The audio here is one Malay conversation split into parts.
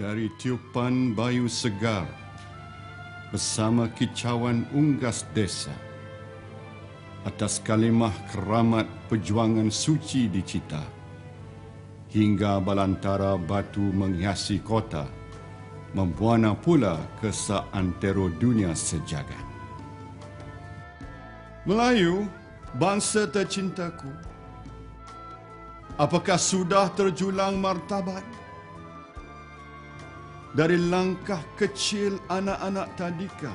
dari tiupan bayu segar bersama kicauan unggas desa atas kalimah keramat perjuangan suci di Cita hingga balantara batu menghiasi kota membuana pula ke seantero dunia sejagat. Melayu, bangsa tercintaku, apakah sudah terjulang martabat? Dari langkah kecil anak-anak tadika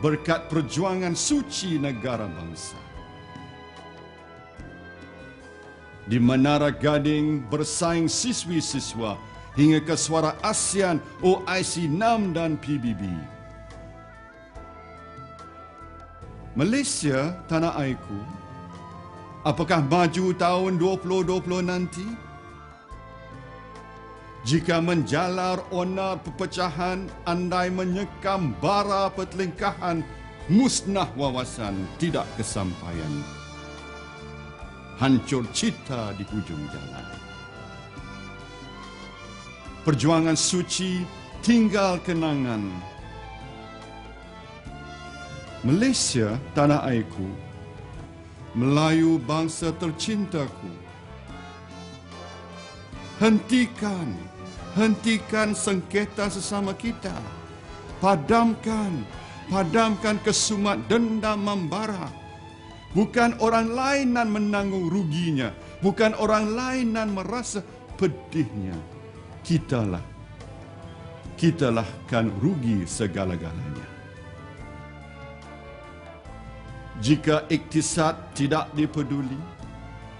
berkat perjuangan suci negara bangsa. Di Menara Gading bersaing siswi-siswa hingga ke suara ASEAN, OIC 6 dan PBB. Malaysia, tanah airku, apakah maju tahun 2020 nanti? Jika menjalar onar perpecahan, andai menyekam bara pertelingkahan, musnah wawasan, tidak kesampaian. Hancur cita di hujung jalan. Perjuangan suci tinggal kenangan. Malaysia, tanah airku, Melayu bangsa tercintaku. Hentikan hentikan sengketa sesama kita. Padamkan, padamkan kesumat dendam membara. Bukan orang lain yang menanggung ruginya. Bukan orang lain yang merasa pedihnya. Kitalah. Kitalah kan rugi segala-galanya. Jika iktisad tidak dipeduli,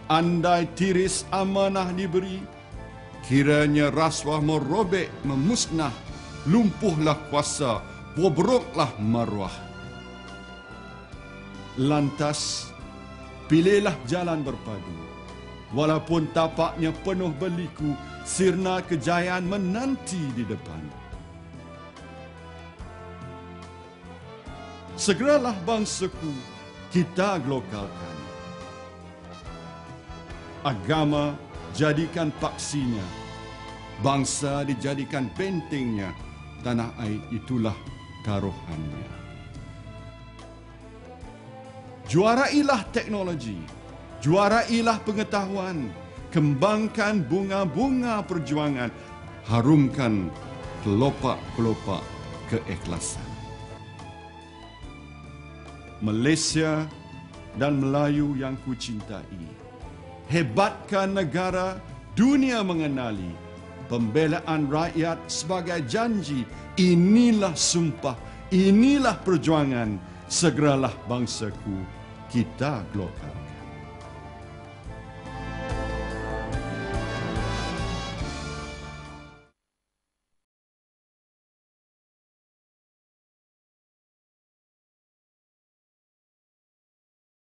andai tiris amanah diberi, Kiranya rasuah merobek, memusnah, lumpuhlah kuasa, bobroklah maruah. Lantas, pilihlah jalan berpadu. Walaupun tapaknya penuh beliku, sirna kejayaan menanti di depan. Segeralah bangsaku, kita glokalkan. Agama, jadikan paksinya. Bangsa dijadikan pentingnya. Tanah air itulah taruhannya. Juarailah teknologi. Juarailah pengetahuan. Kembangkan bunga-bunga perjuangan. Harumkan kelopak-kelopak keikhlasan. Malaysia dan Melayu yang kucintai hebatkan negara dunia mengenali pembelaan rakyat sebagai janji. Inilah sumpah inilah perjuangan. Segeralah bangsaku kita global